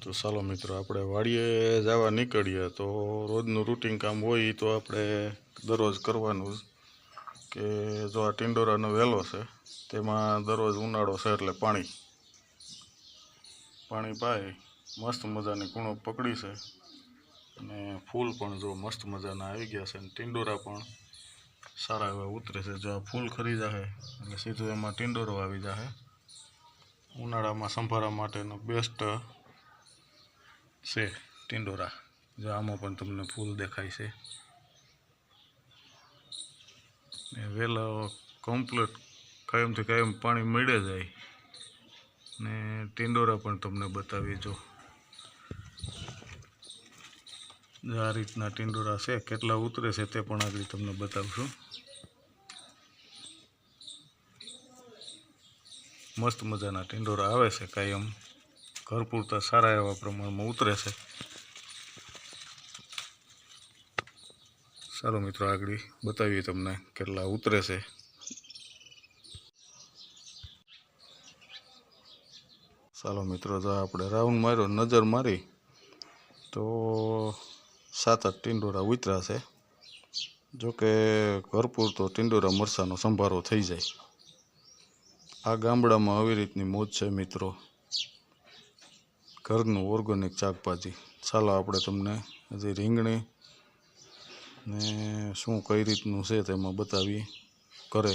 તો ચાલો મિત્રો, આપણે વાડીએ જવા નીકળીએ. તો રોજનું રૂટિન કામ હોય તો આપણે દરરોજ કરવાનું કે જો આ ટિંડોરાનો વેલો છે, તેમાં દરરોજ ઉનાળો છે એટલે પાણી. પાણી પાય, મસ્ત મજાની કૂણો પકડી છે. અને ફૂલ પણ જો મસ્ત મજાના આવી ગયા છે અને ટિંડોરા પણ સારા એવા ઉતરે છે. જો આ ફૂલ ખરી જાહે એટલે સીધું એમાં ટિંડોરો આવી જાહે. ઉનાળામાં સંભારા માટેનો બેસ્ટ છે, ટિંડોરા. જો આમાં પણ તમને ફૂલ દેખાય છે. વહેલા કમ્પ્લીટ કાયમથી કાયમ પાણી મળે જાય. ને ટિંડોરા પણ તમને બતાવી જો આ રીતના ટિંડોરા છે, કેટલા ઉતરે છે તે પણ આગળ તમને બતાવશું. મસ્ત મજાના ટિંડોરા આવે છે કાયમ. ઘર પૂરતા સારા એવા પ્રમાણમાં ઉતરે છે. સારું મિત્રો, આગળ બતાવીએ તમને કેટલા ઉતરે છે. ચાલો મિત્રો, જો આપણે રાઉન્ડ માર્યો, નજર મારી, તો સાત આઠ ટિંડોરા ઉતરા છે. જોકે ઘર પૂરતો ટિંડોરા મરસાનો સંભારો થઈ જાય. આ ગામડામાં આવી રીતની મોજ છે મિત્રો. ઘરનું ઓર્ગેનિક શાકભાજી. ચાલો આપણે તમને હજી રીંગણી ને શું કઈ રીતનું છે તેમાં બતાવી કરે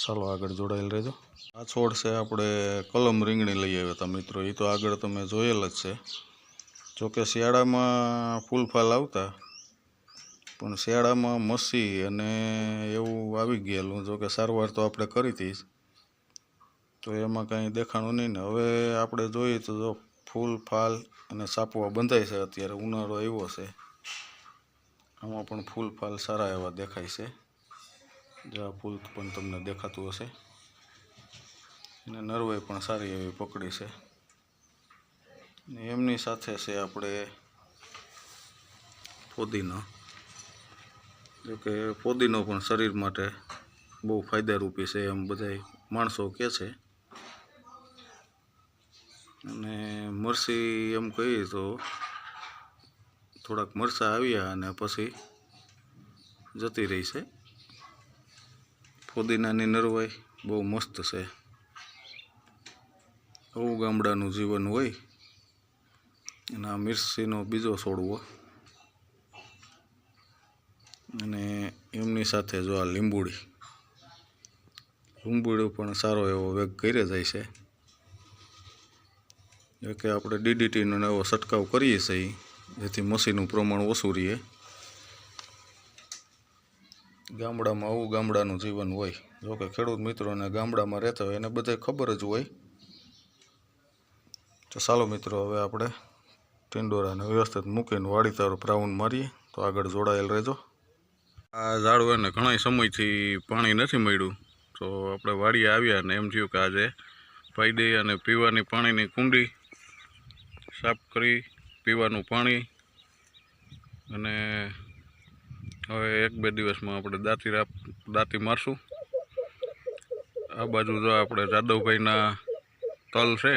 ચાલો આગળ જોડાયેલ રહેજો. આ છોડ છે આપણે કલમ રીંગણી લઈ આવ્યા હતા મિત્રો. એ તો આગળ તમે જોયેલ જ છે. જોકે શિયાળામાં ફૂલ ફાલ આવતા, પણ શિયાળામાં મસી અને એવું આવી ગયેલું. જોકે સારવાર તો આપણે કરી હતી. તો એમાં કાંઈ દેખાણું નહીં ને. હવે આપણે જોઈએ તો જો ફૂલ ફાલ અને સાપવા બંધાય છે અત્યારે, ઉનાળો આવ્યો છે. આમાં પણ ફૂલ ફાલ સારા એવા દેખાય છે. જો આ ફૂલ પણ તમને દેખાતું હશે. અને નરવાઈ પણ સારી એવી પકડી છે. એમની સાથે છે આપણે ફોદીનો. જોકે ફોદીનો પણ શરીર માટે બહુ ફાયદારૂપી છે એમ બધાય માણસો કહે છે. અને મરસી એમ કહીએ તો થોડાક મરચાં આવ્યા અને પછી જતી રહી છે. ફોદીનાની નરવાઈ બહુ મસ્ત છે. આવું ગામડાનું જીવન હોય અને આ મિર્ચીનો બીજો છોડવો. અને એમની સાથે જો આ લીંબુડી. લીંબુડી પણ સારો એવો વેગ કરે જાય છે. જો કે આપણે ડીડીટીનો એવો છંટકાવ કરીએ છીએ, જેથી મસીનું પ્રમાણ ઓછું રહે. ગામડામાં આવું ગામડાનું જીવન હોય, જો કે ખેડૂત મિત્રોને ગામડામાં રહેતા હોય એને બધા ખબર જ હોય. તો ચાલો મિત્રો, હવે આપણે ટિંડોરાને વ્યવસ્થિત મૂકીને વાડી તારો રાઉન્ડ મારીએ, તો આગળ જોડાયેલ રહેજો. આ ઝાડવાને ઘણા સમયથી પાણી નથી મળ્યું, તો આપણે વાડીએ આવ્યા ને એમ થયું કે આજે દઈએ અને પીવાની પાણીની કુંડી સાફ કરી પીવાનું પાણી અને હવે એક બે દિવસમાં આપણે દાંતી દાંતી મારશું. આ બાજુ જો આપણે જાદવભાઈના તલ છે,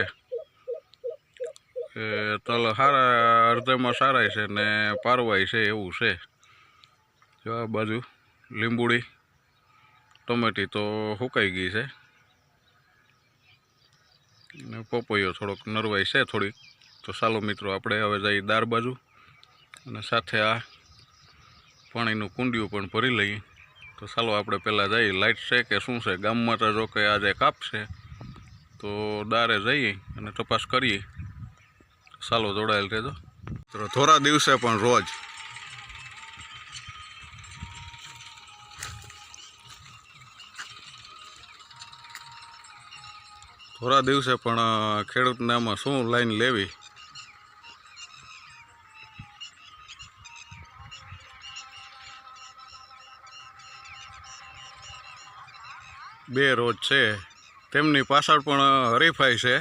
એ તલ સારા અર્ધમાં સારાય છે ને પારવાય છે એવું છે. જો આ બાજુ લીંબુડી, ટમેટી તો સુકાઈ ગઈ છે. ને પપૈયો થોડોક નરવાઈ છે થોડીક. તો ચાલો મિત્રો, આપણે હવે જઈએ દાર બાજુ અને સાથે આ પાણીનું કુંડિયું પણ ભરી લઈએ. તો ચાલો આપણે પહેલાં જઈએ લાઇટ છે કે શું છે? ગામમાં તો જો કે આજે કાપશે તો દારે જઈએ અને તપાસ કરીએ. ચાલો જોડાયેલ રહેજો. મિત્રો, થોડા દિવસે પણ રોજ થોડા દિવસે પણ ખેડૂતને આમાં શું લાઈન લેવી? બે રોજ છે. તેમની પાછળ પણ હરીફાઈ છે.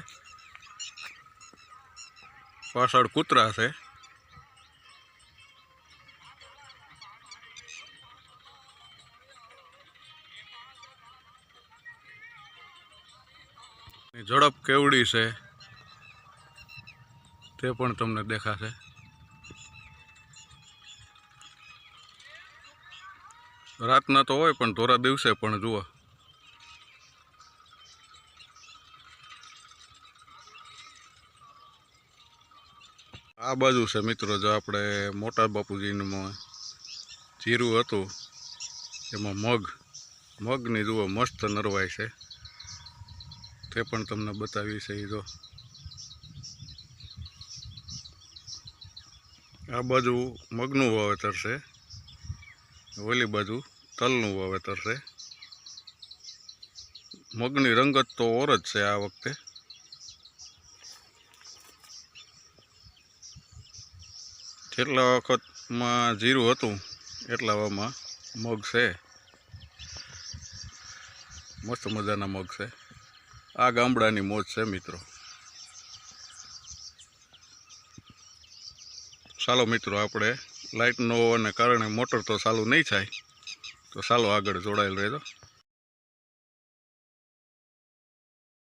પાછળ કૂતરા છે. ઝડપ કેવડી છે તે પણ તમને દેખાશે. રાતના તો હોય પણ ધોરા દિવસે પણ જુઓ. આ બાજુ છે મિત્રો, જો આપણે મોટા બાપુજીનું જીરું હતું, એમાં મગ, મગની જુઓ, મસ્ત નરવાય છે. તે પણ તમને બતાવી છે એ જો. આ બાજુ મગનું વાવેતર છે. ઓલી બાજુ તલનું વાવેતર છે. મગની રંગત તો ઓર જ છે આ વખતે. જેટલા વખતમાં જીરું હતું એટલાવામાં મગ છે. મસ્ત મજાના મગ છે. આ ગામડાની મોજ છે મિત્રો. ચાલો મિત્રો, આપણે લાઇટ ન હોવાને કારણે મોટર તો ચાલુ નહીં થાય. તો ચાલો આગળ જોડાયેલ રહેજો.